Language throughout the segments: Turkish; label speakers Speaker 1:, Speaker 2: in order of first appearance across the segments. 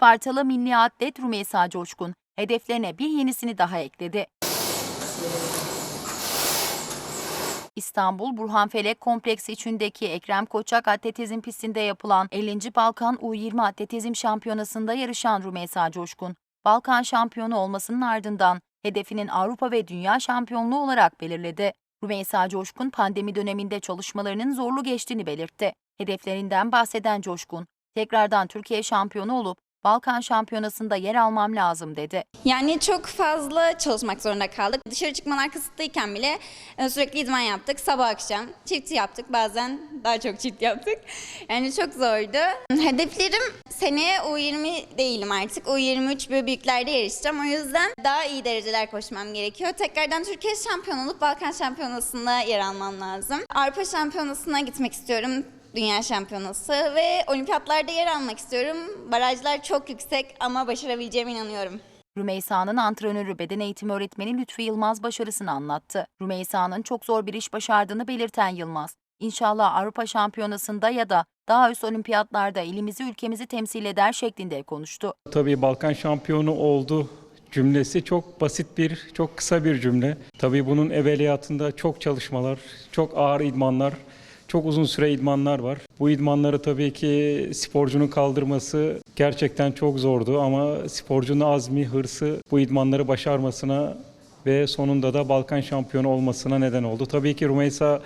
Speaker 1: Ispartalı milli atlet Rümeysa Coşkun hedeflerine bir yenisini daha ekledi. İstanbul Burhanfelek Kompleksi içindeki Ekrem Koçak Atletizm pistinde yapılan 50. Balkan U20 Atletizm Şampiyonası'nda yarışan Rümeysa Coşkun, Balkan şampiyonu olmasının ardından hedefinin Avrupa ve Dünya şampiyonluğu olarak belirledi. Rümeysa Coşkun pandemi döneminde çalışmalarının zorlu geçtiğini belirtti. Hedeflerinden bahseden Coşkun, tekrardan Türkiye şampiyonu olup Balkan şampiyonasında yer almam lazım dedi.
Speaker 2: Yani çok fazla çalışmak zorunda kaldık. Dışarı çıkmalar kısıtlıyken bile e, sürekli idman yaptık. Sabah akşam çift yaptık. Bazen daha çok çift yaptık. Yani çok zordu. Hedeflerim seneye U20 değilim artık. U23 böyle büyüklerde yarışacağım. O yüzden daha iyi dereceler koşmam gerekiyor. Tekrardan Türkiye şampiyonu olup Balkan şampiyonasında yer almam lazım. Avrupa şampiyonasına gitmek istiyorum. Dünya şampiyonası ve olimpiyatlarda yer almak istiyorum. Barajlar çok yüksek ama başarabileceğime inanıyorum.
Speaker 1: Rümeysa'nın antrenörü beden eğitimi öğretmeni Lütfü Yılmaz başarısını anlattı. Rümeysa'nın çok zor bir iş başardığını belirten Yılmaz, İnşallah Avrupa Şampiyonası'nda ya da daha üst olimpiyatlarda ilimizi ülkemizi temsil eder şeklinde konuştu.
Speaker 3: Tabii Balkan şampiyonu oldu cümlesi çok basit bir, çok kısa bir cümle. Tabii bunun evveliyatında çok çalışmalar, çok ağır idmanlar, çok uzun süre idmanlar var. Bu idmanları tabii ki sporcunun kaldırması gerçekten çok zordu ama sporcunun azmi, hırsı bu idmanları başarmasına ve sonunda da Balkan şampiyonu olmasına neden oldu. Tabii ki Rumeysa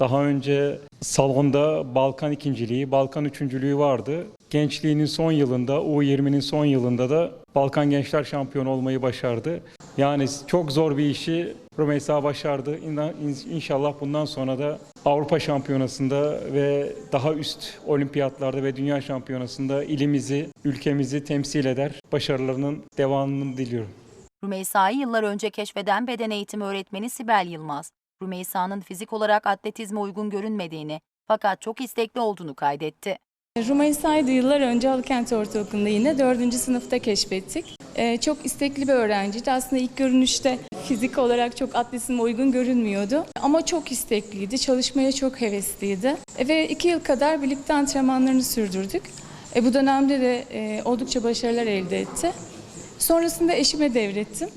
Speaker 3: daha önce salonda Balkan ikinciliği, Balkan üçüncülüğü vardı. Gençliğinin son yılında, U20'nin son yılında da Balkan Gençler Şampiyonu olmayı başardı. Yani çok zor bir işi Rümeysa başardı. İnşallah bundan sonra da Avrupa Şampiyonası'nda ve daha üst olimpiyatlarda ve Dünya Şampiyonası'nda ilimizi, ülkemizi temsil eder. Başarılarının devamını diliyorum.
Speaker 1: Rümeysa'yı yıllar önce keşfeden beden eğitimi öğretmeni Sibel Yılmaz, Rümeysa'nın fizik olarak atletizme uygun görünmediğini fakat çok istekli olduğunu kaydetti.
Speaker 4: Rumeysa'yı da yıllar önce Halıkent Ortaokulu'nda yine 4. sınıfta keşfettik. Ee, çok istekli bir öğrenciydi. Aslında ilk görünüşte fizik olarak çok atletizme uygun görünmüyordu. Ama çok istekliydi, çalışmaya çok hevesliydi. E, ve iki yıl kadar birlikte antrenmanlarını sürdürdük. E, bu dönemde de e, oldukça başarılar elde etti. Sonrasında eşime devrettim.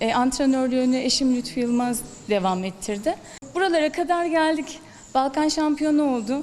Speaker 4: E, antrenörlüğünü eşim Lütfü Yılmaz devam ettirdi. Buralara kadar geldik. Balkan şampiyonu oldu.